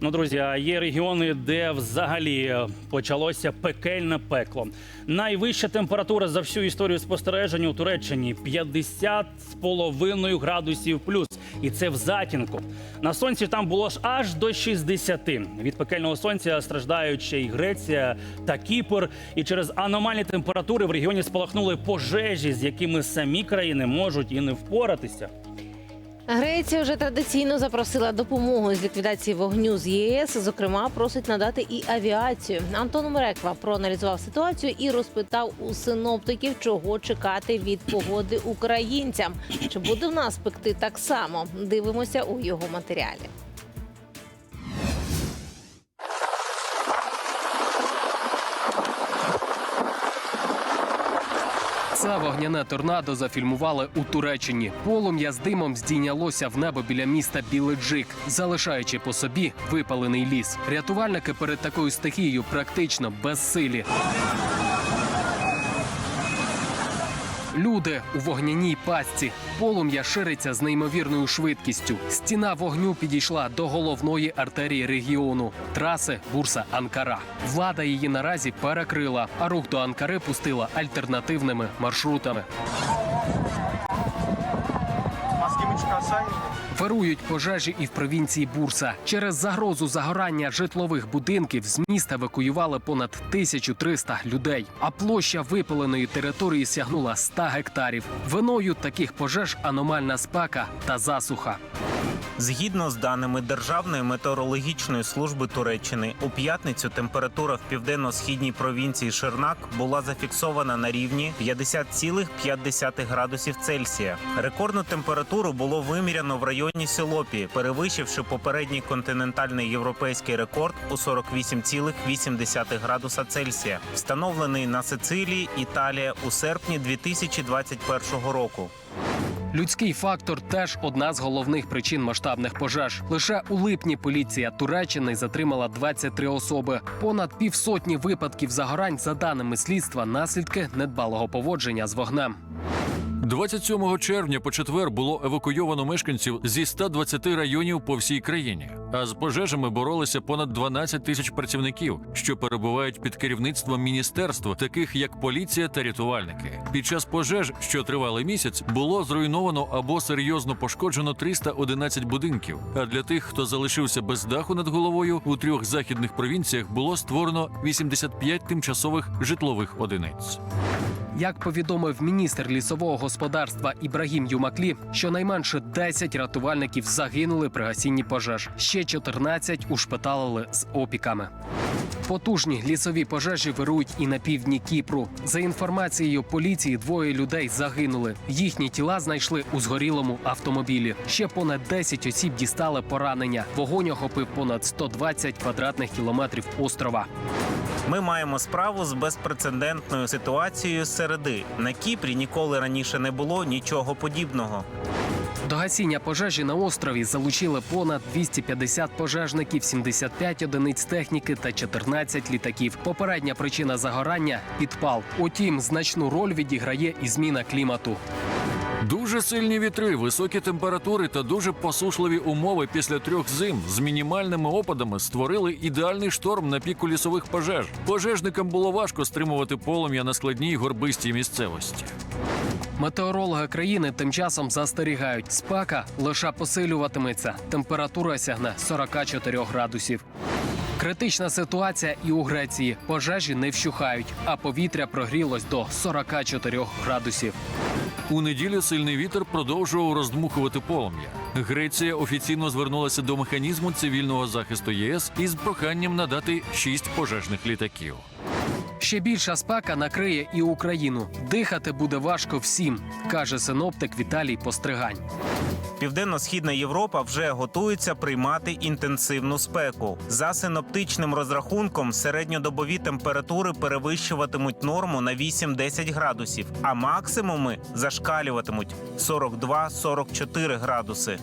Ну, друзі, є регіони, де взагалі почалося пекельне пекло. Найвища температура за всю історію спостереження у Туреччині 50 з половиною градусів плюс. І це в затінку. На сонці там було ж аж до 60. Від пекельного сонця страждають ще й Греція та Кіпр. І через аномальні температури в регіоні спалахнули пожежі, з якими самі країни можуть і не впоратися. Греція вже традиційно запросила допомогу з ліквідації вогню з ЄС. Зокрема, просить надати і авіацію. Антон Мереква проаналізував ситуацію і розпитав у синоптиків, чого чекати від погоди українцям. Чи буде в нас пекти так само? Дивимося у його матеріалі. Це вогняне торнадо зафільмували у Туреччині. Полум'я з димом здійнялося в небо біля міста Біледжик, залишаючи по собі випалений ліс. Рятувальники перед такою стихією практично безсилі. Люди у вогняній пастці. Полум'я шириться з неймовірною швидкістю. Стіна вогню підійшла до головної артерії регіону траси Бурса Анкара. Влада її наразі перекрила, а рух до Анкари пустила альтернативними маршрутами. Маскimi çıkarsan Вирують пожежі і в провінції Бурса. Через загрозу загорання житлових будинків з міста евакуювали понад 1300 людей. А площа випаленої території сягнула 100 гектарів. Виною таких пожеж аномальна спека та засуха. Згідно з даними Державної метеорологічної служби Туреччини, у п'ятницю температура в південно-східній провінції Шернак була зафіксована на рівні 50,5 градусів Цельсія. Рекордну температуру було виміряно в районі Силопі, перевищивши попередній континентальний європейський рекорд у 48,8 градуса Цельсія, встановлений на Сицилії, Італія у серпні 2021 року. Людський фактор теж одна з головних причин масштабних пожеж. Лише у липні поліція Туреччини затримала 23 особи. Понад півсотні випадків загорань, за даними слідства, наслідки недбалого поводження з вогнем. 27 червня по четвер було евакуйовано мешканців зі 120 районів по всій країні. А з пожежами боролися понад 12 тисяч працівників, що перебувають під керівництвом міністерства, таких як поліція та рятувальники. Під час пожеж, що тривали місяць, було зруйновано або серйозно пошкоджено 311 будинків. А для тих, хто залишився без даху над головою, у трьох західних провінціях було створено 85 тимчасових житлових одиниць. Як повідомив міністр лісового господарства Ібрагім Юмаклі, щонайменше 10 рятувальників загинули при гасінні пожеж. Ще 14 ушпиталили з опіками. Потужні лісові пожежі вирують і на півдні Кіпру. За інформацією поліції, двоє людей загинули. Їхні тіла знайшли у згорілому автомобілі. Ще понад 10 осіб дістали поранення. Вогонь охопив понад 120 квадратних кілометрів острова. Ми маємо справу з безпрецедентною ситуацією середи. На Кіпрі ніколи раніше не було нічого подібного. До гасіння пожежі на острові залучили понад 250 пожежників, 75 одиниць техніки та 14 літаків. Попередня причина загорання підпал. Утім, значну роль відіграє і зміна клімату. Дуже сильні вітри, високі температури та дуже посушливі умови після трьох зим з мінімальними опадами створили ідеальний шторм на піку лісових пожеж. Пожежникам було важко стримувати полум'я на складній горбистій місцевості. Метеорологи країни тим часом застерігають, спека лише посилюватиметься. Температура сягне 44 градусів. Критична ситуація і у Греції. Пожежі не вщухають, а повітря прогрілось до 44 градусів. У неділю сильний вітер продовжував роздмухувати полум'я. Греція офіційно звернулася до механізму цивільного захисту ЄС із проханням надати шість пожежних літаків. Ще більша спека накриє і Україну. Дихати буде важко всім, каже синоптик Віталій Постригань. Південно-східна Європа вже готується приймати інтенсивну спеку. За синоптичним розрахунком, середньодобові температури перевищуватимуть норму на 8-10 градусів, а максимуми зашкалюватимуть 42-44 градуси.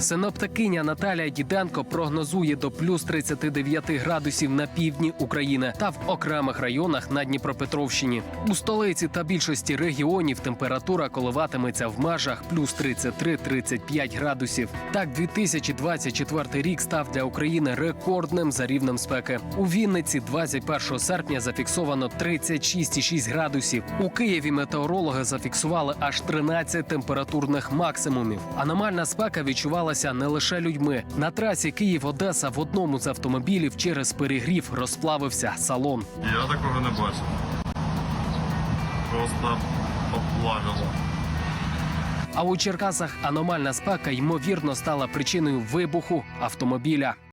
Синоптикиня Наталія Діденко прогнозує до плюс 39 градусів на півдні України та в окремих районах на Дніпропетровщині. У столиці та більшості регіонів температура коливатиметься в межах плюс 33-35 градусів. Так, 2024 рік став для України рекордним за рівнем спеки. У Вінниці 21 серпня зафіксовано 36,6 градусів. У Києві метеорологи зафіксували аж 13 температурних максимумів. Аномальна спека відчувалася не лише людьми. На трасі Київ-Одеса в одному з автомобілів через перегрів розплавився салон. Я такого не бачив. Просто обплавило. А у Черкасах аномальна спека ймовірно стала причиною вибуху автомобіля.